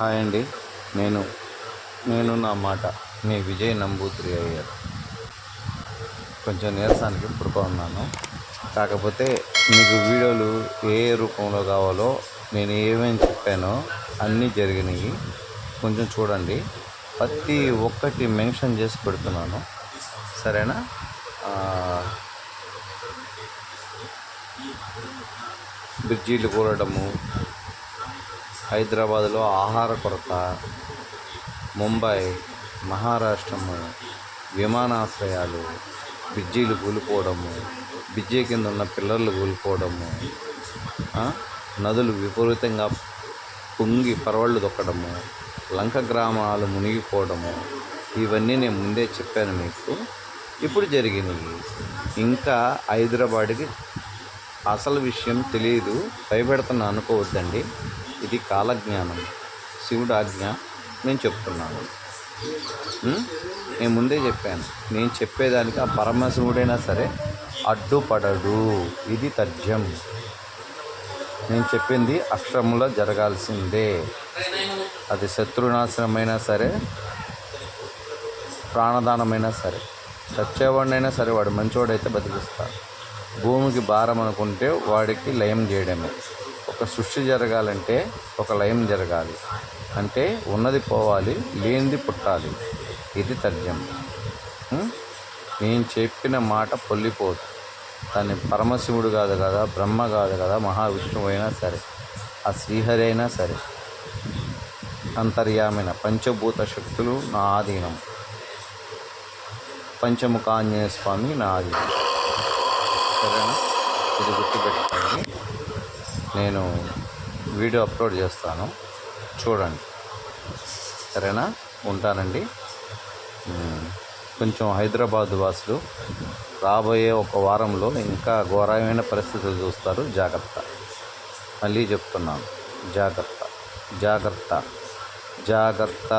Hi అండి. నేను నేను నా మాట మీ విజయ్ నంబూత్రి అయ్యారు. కొంచెం నీరసానికి పుడుకున్నాను కాకపోతే మీకు వీడియోలు ఏ ఏ రూపంలో కావాలో నేను ఏమేమి చెప్పానో అన్నీ జరిగినాయి. కొంచెం చూడండి. ప్రతి ఒక్కటి మెన్షన్ చేసి పెడుతున్నాను. సరేనా? బ్రిడ్జీలు కూలడము హైదరాబాదులో ఆహార కొరత. ముంబై మహారాష్ట్రము విమానాశ్రయాలు బిజ్జీలు కూలిపోవడము బిజ్జీ కింద ఉన్న పిల్లర్లు కూలిపోవడము నదులు విపరీతంగా పొంగి పరవళ్ళు దొక్కడము లంక గ్రామాలు మునిగిపోవడము ఇవన్నీ నేను ముందే చెప్పాను మీకు. ఇప్పుడు జరిగినాయి ఇంకా హైదరాబాద్కి అసలు విషయం తెలియదు భయపెడుతున్నా అనుకోవద్దండి. ఇది కాలజ్ఞానం. శివుడు ఆజ్ఞ. నేను చెప్తున్నాను. నేను ముందే చెప్పాను. నేను చెప్పేదానికి ఆ పరమశివుడైనా సరే అడ్డుపడడు. ఇది తథ్యం. నేను చెప్పింది అక్షరములో జరగాల్సిందే. అది శత్రునాశనమైనా సరే ప్రాణదానమైనా సరే. సచ్చేవాడినైనా సరే వాడు మంచివాడైతే బతికిస్తాడు. భూమికి భారం అనుకుంటే వాడికి లయం చేయడమే. ఒక సృష్టి జరగాలంటే ఒక లయం జరగాలి. అంటే ఉన్నది పోవాలి లేనిది పుట్టాలి. ఇది తర్జం. నేను చెప్పిన మాట పొల్లిపోదు. దాన్ని పరమశివుడు కాదు కదా బ్రహ్మ కాదు కదా మహావిష్ణువు అయినా సరే ఆ శ్రీహరి అయినా సరే. అంతర్యామైన పంచభూత శక్తులు నా ఆధీనం. పంచముఖాంజనేయ స్వామి నా ఆధీనం. సరేనా? ఇది గుర్తుపెట్టుకోండి. నేను వీడియో అప్లోడ్ చేస్తాను. చూడండి. సరేనా? ఉంటానండి. కొంచెం హైదరాబాద్ వాసులు రాబోయే ఒక వారంలో ఇంకా ఘోరమైన పరిస్థితులు చూస్తారు. జాగ్రత్త. మళ్ళీ చెప్తున్నాను. జాగ్రత్త. జాగ్రత్త. జాగ్రత్త.